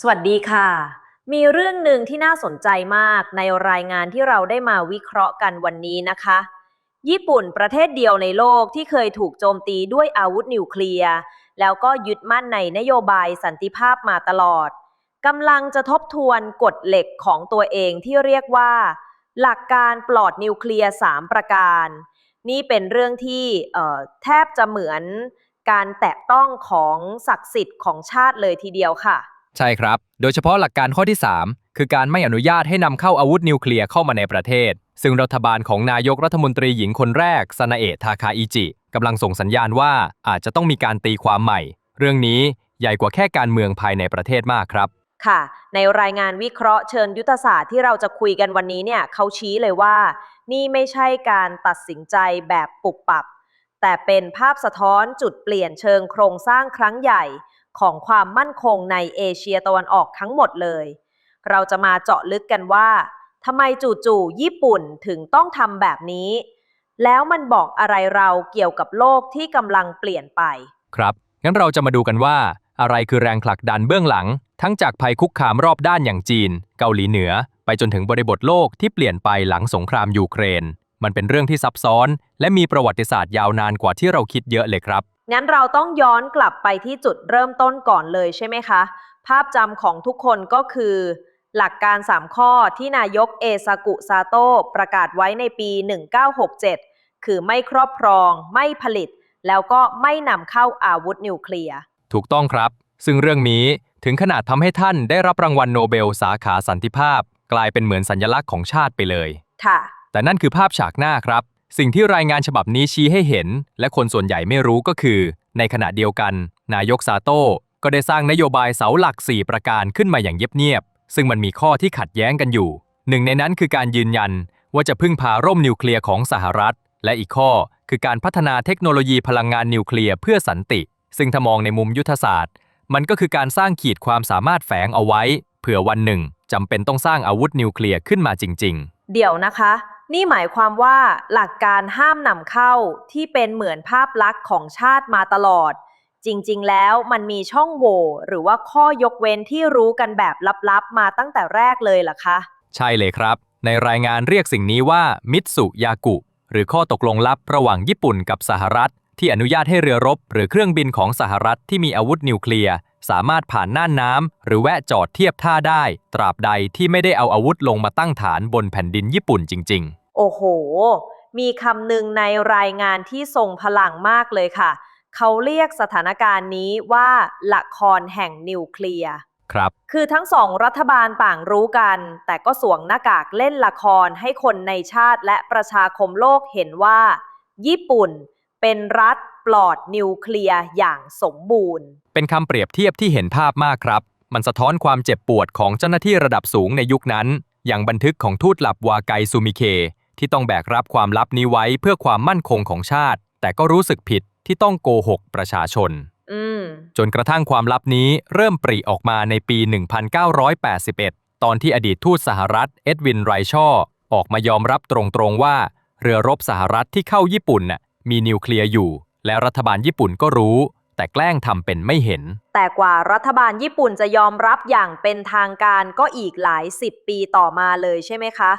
สวัสดีค่ะ มีเรื่องหนึ่งที่น่าสนใจมากในรายงานที่เราได้มาวิเคราะห์กันวันนี้นะคะ ญี่ปุ่นประเทศเดียวในโลกที่เคยถูกโจมตีด้วยอาวุธนิวเคลียร์ แล้วก็ยึดมั่นในนโยบายสันติภาพมาตลอดกำลังจะทบทวนกฎเหล็กของตัวเองที่เรียกว่า หลักการปลอดนิวเคลียร์ 3 ประการ นี่เป็นเรื่องที่แทบจะเหมือนการแตะต้องของศักดิ์สิทธิ์ของชาติเลยทีเดียวค่ะ ใช่ครับ โดยเฉพาะหลักการข้อที่ 3 คือการไม่อนุญาตให้นำเข้าอาวุธนิวเคลียร์เข้ามาในประเทศ ซึ่งรัฐบาลของนายกรัฐมนตรีหญิงคนแรกซานาเอะทาคาอิจิกำลังส่งสัญญาณว่าอาจจะต้องมีการตีความใหม่ เรื่องนี้ใหญ่กว่าแค่การเมืองภายในประเทศมากครับค่ะ ในรายงานวิเคราะห์เชิญยุทธศาสตร์ที่เราจะคุยกันวันนี้เนี่ยเขาชี้เลยว่า นี่ไม่ใช่การตัดสินใจแบบปุบปับ แต่เป็นภาพสะท้อนจุดเปลี่ยนเชิงโครงสร้างครั้งใหญ่ ของความมั่นคงในเอเชียตะวันออกทั้งหมดเลย เราจะมาเจาะลึกกันว่าทำไมจู่ๆญี่ปุ่นถึงต้องทำแบบนี้ แล้วมันบอกอะไรเราเกี่ยวกับโลกที่กำลังเปลี่ยนไป ครับ งั้นเราจะมาดูกันว่า อะไรคือแรงผลักดันเบื้องหลัง ทั้งจากภัยคุกคามรอบด้านอย่างจีน เกาหลีเหนือ ไปจนถึงบริบทโลกที่เปลี่ยนไปหลังสงครามยูเครน มันเป็นเรื่องที่ซับซ้อน และมีประวัติศาสตร์ยาวนานกว่าที่เราคิดเยอะเลยครับ งั้นเราต้องย้อนกลับไปที่จุดเริ่มต้นก่อนเลยใช่ไหมคะ ภาพจำของทุกคนก็คือ หลักการ 3 ข้อที่นายกเอซากุซาโตะประกาศไว้ในปี 1967 คือไม่ครอบครอง ไม่ผลิต แล้วก็ไม่นำเข้าอาวุธนิวเคลียร์ ถูกต้องครับ ซึ่งเรื่องนี้ถึงขนาดทำให้ท่านได้รับรางวัลโนเบลสาขาสันติภาพ กลายเป็นเหมือนสัญลักษณ์ของชาติไปเลย ค่ะ แต่นั่นคือภาพฉากหน้าครับ สิ่งที่รายงานฉบับนี้ชี้ให้เห็น และคนส่วนใหญ่ไม่รู้ก็คือ ในขณะเดียวกัน นายกซาโต้ก็ได้สร้างนโยบายเสาหลัก 4 ประการขึ้นมาอย่างเงียบๆซึ่งมันมีข้อที่ขัดแย้งกันอยู่ หนึ่งในนั้นคือการยืนยันว่าจะพึ่งพาร่มนิวเคลียร์ของสหรัฐ และอีกข้อคือการพัฒนาเทคโนโลยีพลังงานนิวเคลียร์เพื่อสันติ ซึ่งถ้ามองในมุมยุทธศาสตร์ มันก็คือการสร้างขีดความสามารถแฝงเอาไว้ เผื่อวันหนึ่งจำเป็นต้องสร้างอาวุธนิวเคลียร์ขึ้นมาจริง ๆ เดี๋ยวนะคะ นี่หมายความว่าหลักการห้ามนำเข้าที่เป็นเหมือนภาพลักษณ์ของชาติมาตลอด จริงๆ แล้วมันมีช่องโหว่หรือว่าข้อยกเว้นที่รู้กันแบบลับๆ มาตั้งแต่แรกเลยเหรอคะ ใช่เลยครับ ในรายงานเรียกสิ่งนี้ว่ามิตสุยากุ หรือข้อตกลงลับระหว่างญี่ปุ่นกับสหรัฐ ที่อนุญาตให้เรือรบ หรือเครื่องบินของสหรัฐที่มีอาวุธนิวเคลียร์สามารถผ่านน่านน้ำหรือแวะจอดเทียบท่าได้ ตราบใดที่ไม่ได้เอาอาวุธลงมาตั้งฐานบนแผ่นดินญี่ปุ่นจริงโอ้ โห มีคำหนึ่งในรายงานที่ทรงพลังมากเลยค่ะ เขาเรียกสถานการณ์นี้ว่าละครแห่งนิวเคลียร์ๆครับคือทั้งสองรัฐบาลต่างรู้กัน แต่ก็สวมหน้ากากเล่นละครให้คนในชาติและประชาคมโลกเห็นว่า ญี่ปุ่นเป็นรัฐปลอดนิวเคลียร์อย่างสมบูรณ์ เป็นคำเปรียบเทียบที่เห็นภาพมากครับ มันสะท้อนความเจ็บปวดของเจ้าหน้าที่ระดับสูงในยุคนั้น อย่างบันทึกของทูตหลับวาไกซูมิเค ที่ต้องแบกรับความลับนี้ไว้เพื่อความมั่นคงของชาติ แต่ก็รู้สึกผิดที่ต้องโกหกประชาชนอืมจนกระทั่งความลับนี้เริ่มปริออกมาในปี 1981 ตอนที่อดีตทูตสหรัฐเอ็ดวินไรชอว์ออกมายอมรับตรงๆว่า เรือรบสหรัฐที่เข้าญี่ปุ่นน่ะมีนิวเคลียร์อยู่ และรัฐบาลญี่ปุ่นก็รู้ แต่แกล้งทำเป็นไม่เห็น แต่กว่ารัฐบาลญี่ปุ่นจะยอมรับอย่างเป็นทางการก็อีกหลายสิบปีต่อมาเลยใช่ไหมคะ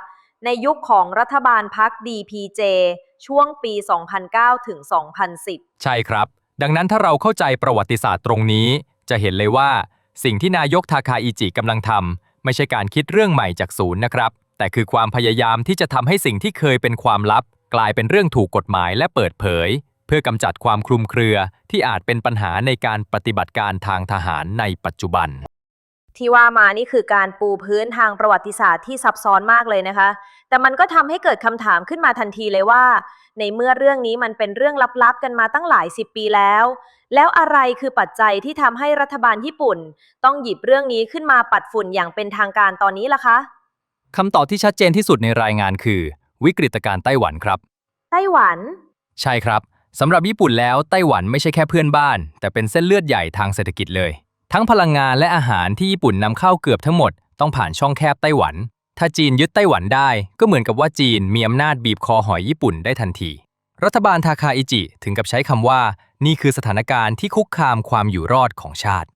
ในยุคของรัฐบาลพัก DPJ ช่วงปี 2009 ถึง 2010 ใช่ครับ ดังนั้นถ้าเราเข้าใจประวัติศาสตร์ตรงนี้ จะเห็นเลยว่า สิ่งที่นายกทาคาอิจิกำลังทำไม่ใช่การคิดเรื่องใหม่จากศูนย์นะครับ แต่คือความพยายามที่จะทำให้สิ่งที่เคยเป็นความลับ กลายเป็นเรื่องถูกกฎหมายและเปิดเผย เพื่อกำจัดความคลุมเครือที่อาจเป็นปัญหาในการปฏิบัติการทางทหารในปัจจุบัน ที่ว่ามานี่คือการปูพื้นทางประวัติศาสตร์ที่ซับซ้อนมากเลยนะคะ แต่มันก็ทำให้เกิดคำถามขึ้นมาทันทีเลยว่า ในเมื่อเรื่องนี้มันเป็นเรื่องลับๆ กันมาตั้งหลายสิบปีแล้ว แล้วอะไรคือปัจจัยที่ทำให้รัฐบาลญี่ปุ่น ต้องหยิบเรื่องนี้ขึ้นมาปัดฝุ่นอย่างเป็นทางการตอนนี้ล่ะคะคำตอบที่ชัดเจนที่สุดในรายงานคือ วิกฤตการณ์ไต้หวันครับ ไต้หวัน ใช่ครับสำหรับญี่ปุ่นแล้วไต้หวันไม่ใช่แค่เพื่อนบ้าน แต่เป็นเส้นเลือดใหญ่ทางเศรษฐกิจเลย ทั้งพลังงานและอาหารที่ญี่ปุ่นนำเข้าเกือบทั้งหมดต้องผ่านช่องแคบไต้หวัน ถ้าจีนยึดไต้หวันได้ ก็เหมือนกับว่าจีนมีอำนาจบีบคอหอยญี่ปุ่นได้ทันที รัฐบาลทาคาอิจิถึงกับใช้คำว่า นี่คือสถานการณ์ที่คุกคามความอยู่รอดของชาติ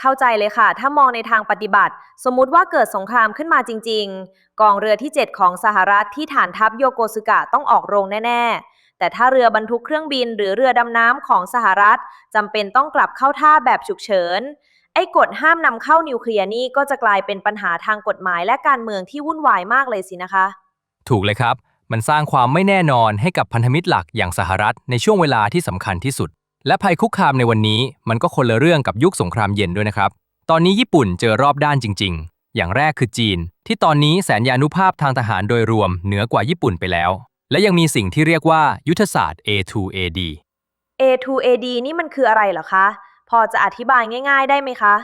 เข้าใจเลยค่ะ ถ้ามองในทางปฏิบัติ สมมุติว่าเกิดสงครามขึ้นมาจริง ๆ กองเรือที่ 7 ของสหรัฐที่ฐานทัพโยโกสุกะต้องออกโรงแน่ ๆแต่ถ้าเรือบรรทุกเครื่องบินหรือเรือดำน้ำของสหรัฐจำเป็นต้องกลับเข้าท่าแบบฉุกเฉิน ไอ้กฎห้ามนำเข้านิวเคลียร์นี่ก็จะกลายเป็นปัญหาทางกฎหมายและการเมืองที่วุ่นวายมากเลยสินะคะ ถูกเลยครับ มันสร้างความไม่แน่นอนให้กับพันธมิตรหลักอย่างสหรัฐในช่วงเวลาที่สำคัญที่สุด และภัยคุกคามในวันนี้ มันก็คนละเรื่องกับยุคสงครามเย็นด้วยนะครับ ตอนนี้ญี่ปุ่นเจอรอบด้านจริง ๆ อย่างแรกคือจีน ที่ตอนนี้แสนยานุภาพทางทหารโดยรวมเหนือกว่าญี่ปุ่นไปแล้ว และยังมีสิ่งที่เรียกว่ายุทธศาสตร์ A2AD A2AD นี่มันคืออะไรเหรอคะ พอจะอธิบายง่าย ๆ ได้ไหมคะ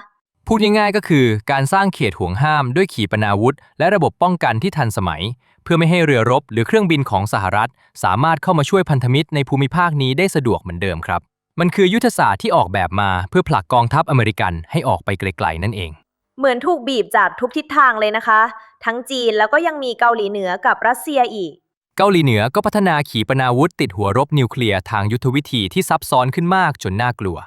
พูดง่ายๆก็คือการสร้างเขตห่วงห้ามด้วยขีปนาวุธ และระบบป้องกันที่ทันสมัย เพื่อไม่ให้เรือรบหรือเครื่องบินของสหรัฐ สามารถเข้ามาช่วยพันธมิตรในภูมิภาคนี้ได้สะดวกเหมือนเดิมครับ มันคือยุทธศาสตร์ที่ออกแบบมาเพื่อผลักกองทัพอเมริกันให้ออกไปไกลๆนั่นเอง เหมือนถูกบีบจากทุกทิศทางเลยนะคะ ทั้งจีนแล้วก็ยังมีเกาหลีเหนือกับรัสเซียอีก เกาหลีเหนือก็พัฒนาขีปนาวุธติดหัวรบนิวเคลียร์ทางยุทธวิธีที่ซับซ้อนขึ้นมากจนน่ากลัว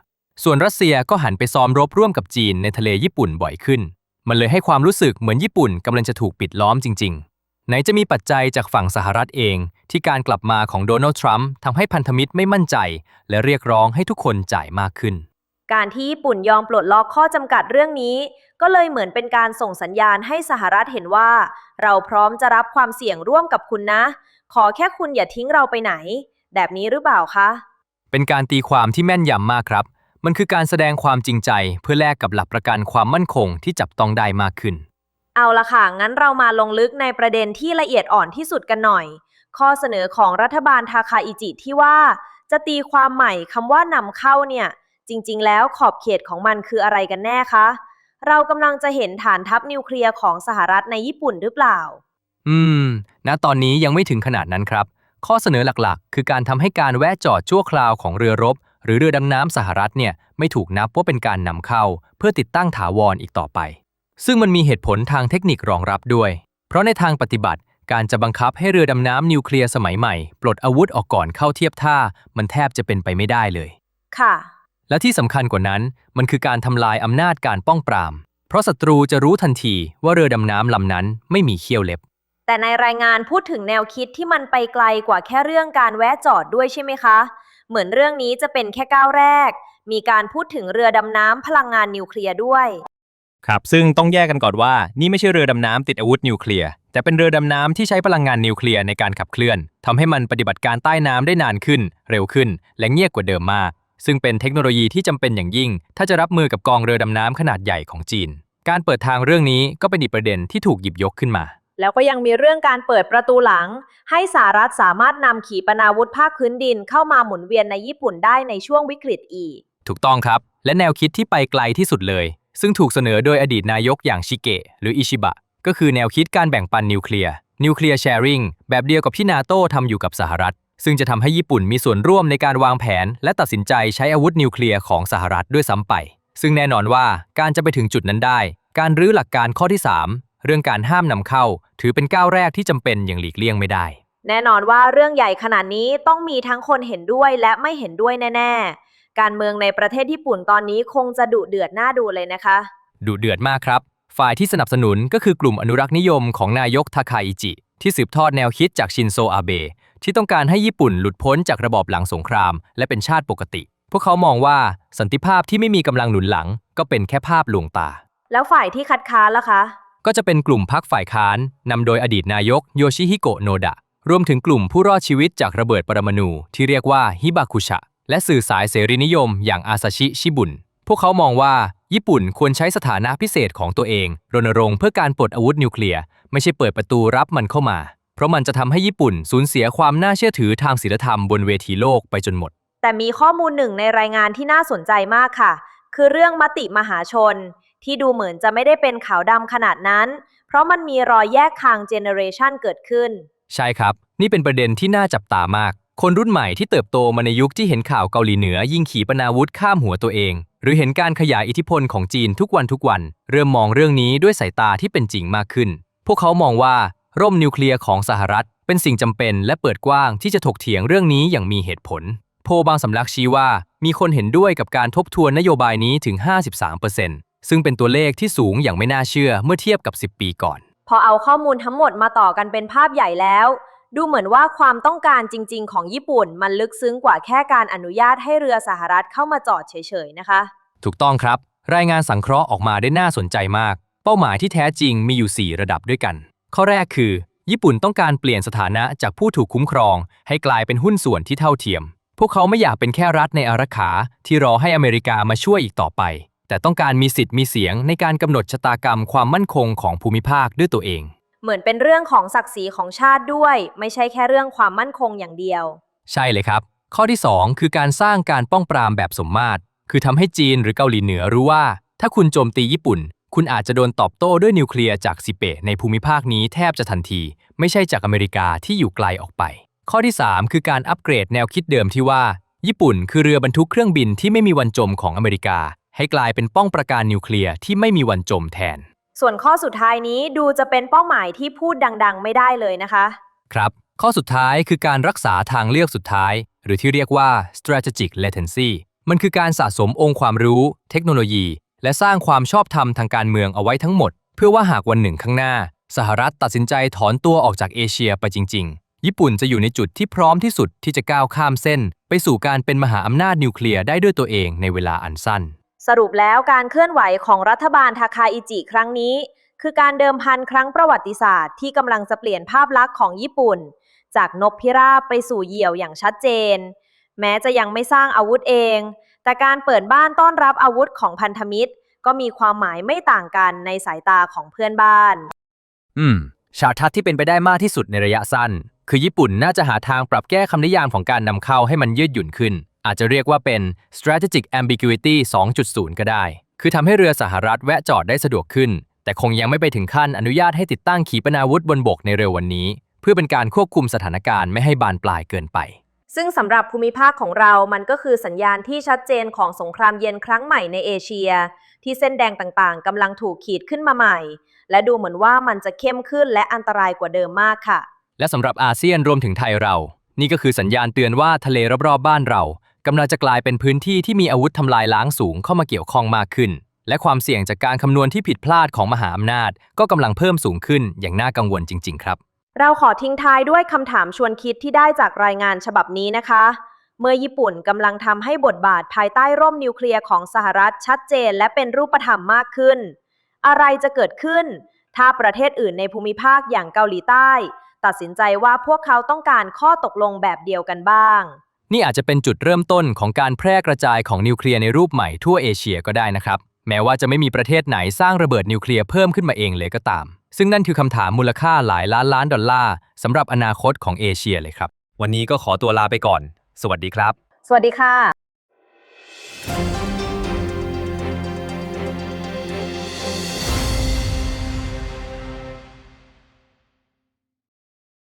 ส่วนรัสเซียก็หันไปซ้อมรบร่วมกับจีนในทะเลญี่ปุ่นบ่อยขึ้น มันเลยให้ความรู้สึกเหมือนญี่ปุ่นกำลังจะถูกปิดล้อมจริง ๆ ไหนจะมีปัจจัยจากฝั่งสหรัฐเอง ที่การกลับมาของโดนัลด์ทรัมป์ทำให้พันธมิตรไม่มั่นใจ และเรียกร้องให้ทุกคนจ่ายมากขึ้น การที่ญี่ปุ่นยอมปลดล็อกข้อจำกัดเรื่องนี้ ก็เลยเหมือนเป็นการส่งสัญญาณให้สหรัฐเห็นว่า เราพร้อมจะรับความเสี่ยงร่วมกับคุณนะ ขอแค่คุณอย่าทิ้งเราไปไหน แบบนี้หรือเปล่าคะเป็นการตีความที่แม่นยำมากครับ มันคือการแสดงความจริงใจเพื่อแลกกับหลักประกันความมั่นคงที่จับต้องได้มากขึ้น เอาละค่ะ งั้นเรามาลงลึกในประเด็นที่ละเอียดอ่อนที่สุดกันหน่อย ข้อเสนอของรัฐบาลทาคาอิจิที่ว่า จะตีความใหม่คำว่านำเข้าเนี่ย จริง ๆ แล้วขอบเขตของมันคืออะไรกันแน่คะ เรากำลังจะเห็นฐานทัพนิวเคลียร์ของสหรัฐในญี่ปุ่นหรือเปล่า อืม ณ ตอนนี้ยังไม่ถึงขนาดนั้นครับ ข้อเสนอหลักๆ คือการทำให้การแวะจอดชั่วคราวของเรือรบ หรือเรือดำน้ำสหรัฐเนี่ยไม่ถูกนับว่าเป็นการนำเข้า เพื่อติดตั้งถาวรอีกต่อไป ซึ่งมันมีเหตุผลทางเทคนิครองรับด้วย เพราะในทางปฏิบัติการจะบังคับให้เรือดำน้ำนิวเคลียร์สมัยใหม่ ปลดอาวุธออกก่อนเข้าเทียบท่า มันแทบจะเป็นไปไม่ได้เลย ค่ะ และที่สำคัญกว่านั้น มันคือการทำลายอำนาจการป้องปราม เพราะศัตรูจะรู้ทันทีว่าเรือดำน้ำลำนั้นไม่มีเขี้ยวเล็บ แต่ในรายงานพูดถึงแนวคิดที่มันไปไกลกว่าแค่เรื่องการแวะจอดด้วยใช่ไหมคะ เหมือนเรื่องนี้จะเป็นแค่ก้าวแรก มีการพูดถึงเรือดำน้ำพลังงานนิวเคลียร์ด้วย ครับ ซึ่งต้องแยกกันก่อนว่า นี่ไม่ใช่เรือดำน้ำติดอาวุธนิวเคลียร์ แต่เป็นเรือดำน้ำที่ใช้พลังงานนิวเคลียร์ในการขับเคลื่อน ทำให้มันปฏิบัติการใต้น้ำได้นานขึ้น เร็วขึ้น และเงียบกว่าเดิมมาก ซึ่งเป็นเทคโนโลยีที่จำเป็นอย่างยิ่ง ถ้าจะรับมือกับกองเรือดำน้ำขนาดใหญ่ของจีน การเปิดทางเรื่องนี้ก็เป็นอีกประเด็นที่ถูกหยิบยกขึ้นมา แล้วก็ยังมีเรื่องการเปิดประตูหลัง ให้สหรัฐสามารถนำขีปนาวุธภาคพื้นดินเข้ามาหมุนเวียนในญี่ปุ่นได้ในช่วงวิกฤตอีก ถูกต้องครับ และแนวคิดที่ไปไกลที่สุดเลย ซึ่งถูกเสนอโดยอดีตนายกอย่างชิเกะหรืออิชิบะ ก็คือแนวคิดการแบ่งปันนิวเคลียร์นิวเคลียร์แชร์ริงแบบเดียวกับที่นาโต้ทำอยู่กับสหรัฐ ซึ่งจะทำให้ญี่ปุ่นมีส่วนร่วมในการวางแผน และตัดสินใจใช้อาวุธนิวเคลียร์ของสหรัฐด้วยซ้ำไป ซึ่งแน่นอนว่าการจะไปถึงจุดนั้นได้ การรื้อหลักการข้อที่ 3 เรื่องการห้ามนำเข้า ถือเป็นก้าวแรกที่จำเป็นอย่างหลีกเลี่ยงไม่ได้ แน่นอนว่าเรื่องใหญ่ขนาดนี้ต้องมีทั้งคนเห็นด้วยและไม่เห็นด้วยแน่ ๆ การเมืองในประเทศญี่ปุ่นตอนนี้คงจะดุเดือดน่าดูเลยนะคะ ดุเดือดมากครับ ฝ่ายที่สนับสนุนก็คือกลุ่มอนุรักษ์นิยมของนายกทาคาอิจิ ที่สืบทอดแนวคิดจากชินโซอาเบะที่ต้องการให้ญี่ปุ่นหลุดพ้นจากระบอบหลังสงคราม และเป็นชาติปกติ พวกเขามองว่าสันติภาพที่ไม่มีกำลังหนุนหลัง ก็เป็นแค่ภาพลวงตา แล้วฝ่ายที่คัดค้านล่ะคะ ก็จะเป็นกลุ่มพักฝ่ายค้านนำโดยอดีตนายกโยชิฮิโกะโนดะ รวมถึงกลุ่มผู้รอดชีวิตจากระเบิดปรมาณูที่เรียกว่าฮิบาคุชะ และสื่อสายเสรีนิยมอย่างอาซาชิชิบุน พวกเขามองว่าญี่ปุ่นควรใช้สถานะพิเศษของตัวเอง รณรงค์เพื่อการปลดอาวุธนิวเคลียร์ไม่ใช่เปิดประตูรับมันเข้ามา เพราะมันจะทำให้ญี่ปุ่นสูญเสียความน่าเชื่อถือทางศีลธรรมบนเวทีโลกไปจนหมด แต่มีข้อมูลหนึ่งในรายงานที่น่าสนใจมากค่ะ คือเรื่องมติมหาชน ที่ดูเหมือนจะไม่ได้เป็นขาวดำขนาดนั้น เพราะมันมีรอยแยกทางเจเนเรชันเกิดขึ้น ใช่ครับ นี่เป็นประเด็นที่น่าจับตามาก คนรุ่นใหม่ที่เติบโตมาในยุคที่เห็นข่าวเกาหลีเหนือ ยิงขีปนาวุธข้ามหัวตัวเอง หรือเห็นการขยายอิทธิพลของจีนทุกวันทุกวัน เริ่มมองเรื่องนี้ด้วยสายตาที่เป็นจริงมากขึ้น พวกเขามองว่าร่มนิวเคลียร์ของสหรัฐ เป็นสิ่งจำเป็นและเปิดกว้างที่จะถกเถียงเรื่องนี้อย่างมีเหตุผล โพลบางสำนักชี้ว่ามีคนเห็นด้วยกับการทบทวนนโยบายนี้ถึง 53% ซึ่งเป็นตัวเลขที่สูงอย่างไม่น่าเชื่อเมื่อเทียบกับ 10 ปีก่อน พอเอาข้อมูลทั้งหมดมาต่อกันเป็นภาพใหญ่แล้ว ดูเหมือนว่าความต้องการจริง ๆ ของญี่ปุ่น มันลึกซึ้งกว่าแค่การอนุญาตให้เรือสหรัฐเข้ามาจอดเฉยๆนะคะ ถูกต้องครับ รายงานสังเคราะห์ออกมาได้น่าสนใจมาก เป้าหมายที่แท้จริงมีอยู่ 4 ระดับด้วยกัน ข้อแรกคือ ญี่ปุ่นต้องการเปลี่ยนสถานะจากผู้ถูกคุ้มครอง ให้กลายเป็นหุ้นส่วนที่เท่าเทียม พวกเขาไม่อยากเป็นแค่รัฐในอารักขาที่รอให้อเมริกามาช่วยอีกต่อไป แต่ต้องการมีสิทธิ์มีเสียงในการกำหนดชะตากรรมความมั่นคงของภูมิภาคด้วยตัวเอง เหมือนเป็นเรื่องของศักดิ์ศรีของชาติด้วย ไม่ใช่แค่เรื่องความมั่นคงอย่างเดียว ใช่เลยครับ ข้อที่ 2 คือการสร้างการป้องปรามแบบสมมาตร คือทำให้จีนหรือเกาหลีเหนือรู้ว่า ถ้าคุณโจมตีญี่ปุ่น คุณอาจจะโดนตอบโต้ด้วยนิวเคลียร์จากซิเปะในภูมิภาคนี้แทบจะทันที ไม่ใช่จากอเมริกาที่อยู่ไกลออกไป ข้อที่ 3 คือการอัปเกรดแนวคิดเดิมที่ว่า ญี่ปุ่นคือเรือบรรทุกเครื่องบินที่ไม่มีวันจมของอเมริกา ให้กลายเป็นป้องปราการนิวเคลียร์ที่ไม่มีวันจมแทน ส่วนข้อสุดท้ายนี้ดูจะเป็นเป้าหมายที่พูดดัง ๆ ไม่ได้เลยนะคะ ครับ ข้อสุดท้ายคือการรักษาทางเลือกสุดท้าย หรือที่เรียกว่า strategic latency มันคือการสะสมองค์ความรู้ เทคโนโลยี และสร้างความชอบธรรมทางการเมืองเอาไว้ทั้งหมด เพื่อว่าหากวันหนึ่งข้างหน้า สหรัฐตัดสินใจถอนตัวออกจากเอเชียไปจริง ๆ ญี่ปุ่นจะอยู่ในจุดที่พร้อมที่สุดที่จะก้าวข้ามเส้น ไปสู่การเป็นมหาอำนาจนิวเคลียร์ได้ด้วยตัวเองในเวลาอันสั้น สรุปแล้วการเคลื่อนไหวของรัฐบาลทาคาอิจิครั้งนี้ คือการเดิมพันครั้งประวัติศาสตร์ที่กำลังจะเปลี่ยนภาพลักษณ์ของญี่ปุ่น จากนกพิราบไปสู่เหยี่ยวอย่างชัดเจน แม้จะยังไม่สร้างอาวุธเอง แต่การเปิดบ้านต้อนรับอาวุธของพันธมิตร ก็มีความหมายไม่ต่างกันในสายตาของเพื่อนบ้าน อืม ฉากทัศน์ที่เป็นไปได้มากที่สุดในระยะสั้น คือญี่ปุ่นน่าจะหาทางปรับแก้คำนิยามของการนำเข้าให้มันยืดหยุ่นขึ้น อาจจะเรียกว่าเป็น strategic ambiguity 2.0 ก็ได้ คือทำให้เรือสหรัฐแวะจอดได้สะดวกขึ้น แต่คงยังไม่ไปถึงขั้นอนุญาตให้ติดตั้งขีปนาวุธบนบกในเร็ววันนี้ เพื่อเป็นการควบคุมสถานการณ์ไม่ให้บานปลายเกินไป ซึ่งสำหรับภูมิภาคของเรามันก็คือสัญญาณที่ชัดเจนของสงครามเย็นครั้งใหม่ในเอเชีย ที่เส้นแดงต่างๆกำลังถูกขีดขึ้นมาใหม่ และดูเหมือนว่ามันจะเข้มขึ้นและอันตรายกว่าเดิมมากค่ะ และสำหรับอาเซียนรวมถึงไทยเรา นี่ก็คือสัญญาณเตือนว่าทะเลรอบๆบ้านเรา กำลังจะกลายเป็นพื้นที่ที่มีอาวุธทำลายล้างสูงเข้ามาเกี่ยวข้องมากขึ้น และความเสี่ยงจากการคำนวณที่ผิดพลาดของมหาอำนาจ ก็กำลังเพิ่มสูงขึ้นอย่างน่ากังวลจริง ๆ ครับ เราขอทิ้งท้ายด้วยคำถามชวนคิดที่ได้จากรายงานฉบับนี้นะคะ เมื่อญี่ปุ่นกำลังทำให้บทบาทภายใต้ร่มนิวเคลียร์ของสหรัฐชัดเจน และเป็นรูปธรรมมากขึ้น อะไรจะเกิดขึ้น ถ้าประเทศอื่นในภูมิภาคอย่างเกาหลีใต้ ตัดสินใจว่าพวกเขาต้องการข้อตกลงแบบเดียวกันบ้าง นี่อาจจะเป็นจุดเริ่มต้นของการแพร่กระจายของนิวเคลียร์ในรูปใหม่ทั่วเอเชียก็ได้นะครับ แม้ว่าจะไม่มีประเทศไหนสร้างระเบิดนิวเคลียร์เพิ่มขึ้นมาเองเลยก็ตาม ซึ่งนั่นคือคำถามมูลค่าหลายล้านล้านดอลลาร์สำหรับอนาคตของเอเชียเลยครับ วันนี้ก็ขอตัวลาไปก่อน สวัสดีครับ สวัสดีค่ะ